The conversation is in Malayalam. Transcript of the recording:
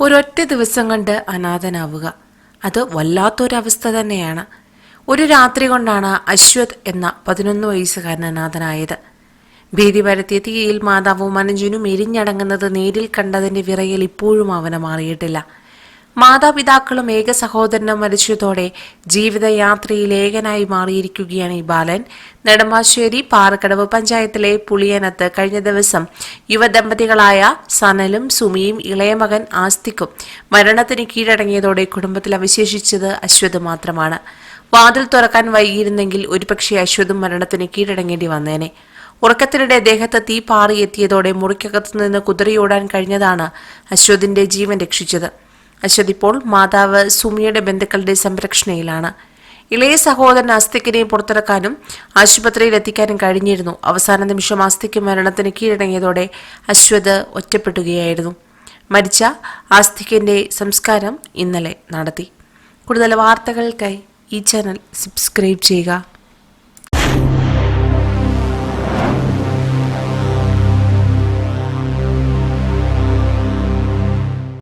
ഒരൊറ്റ ദിവസം കണ്ട് അനാഥനാവുക. അത് വല്ലാത്തൊരവസ്ഥ തന്നെയാണ്. ഒരു രാത്രി കൊണ്ടാണ് അശ്വത് എന്ന പതിനൊന്ന് വയസ്സുകാരൻ അനാഥനായത്. ഭീതി പരത്തിയ തീയിൽ മാതാവും മനഞ്ജുനും എരിഞ്ഞടങ്ങുന്നത് നേരിൽ കണ്ടതിന്റെ വിറയൽ ഇപ്പോഴും അവന് മാറിയിട്ടില്ല. മാതാപിതാക്കളും ഏക സഹോദരനും മരിച്ചതോടെ ജീവിതയാത്രയിൽ ഏകനായി മാറിയിരിക്കുകയാണ് ഈ ബാലൻ. നെടുമ്പാശ്ശേരി പാറക്കടവ് പഞ്ചായത്തിലെ പുളിയനത്ത് കഴിഞ്ഞ ദിവസം യുവദമ്പതികളായ സനലും സുമിയും ഇളയമകൻ ആസ്തിക്കും മരണത്തിന് കീഴടങ്ങിയതോടെ കുടുംബത്തിൽ അവശേഷിച്ചത് അശ്വത് മാത്രമാണ്. വാതിൽ തുറക്കാൻ വൈകിയിരുന്നെങ്കിൽ ഒരുപക്ഷെ അശ്വതും മരണത്തിന് കീഴടങ്ങേണ്ടി വന്നേനെ. ഉറക്കത്തിനിടെ ദേഹത്ത് തീ പാറിയെത്തിയതോടെ മുറിക്കകത്തു നിന്ന് കുതിരയോടാൻ കഴിഞ്ഞതാണ് അശ്വതിന്റെ ജീവൻ രക്ഷിച്ചത്. അശ്വത് ഇപ്പോൾ മാതാവ് സുമിയുടെ ബന്ധുക്കളുടെ സംരക്ഷണയിലാണ്. ഇളയ സഹോദരൻ ആസ്തിക്കിനെ പുറത്തിറക്കാനും ആശുപത്രിയിൽ എത്തിക്കാനും കഴിഞ്ഞിരുന്നു. അവസാന നിമിഷം ആസ്തിക്ക് മരണത്തിന് കീഴടങ്ങിയതോടെ അശ്വത് ഒറ്റപ്പെടുകയായിരുന്നു. മരിച്ച ആസ്തിക്കിന്റെ സംസ്കാരം ഇന്നലെ നടത്തി. കൂടുതൽ വാർത്തകൾക്കായി ഈ ചാനൽ സബ്സ്ക്രൈബ് ചെയ്യുക.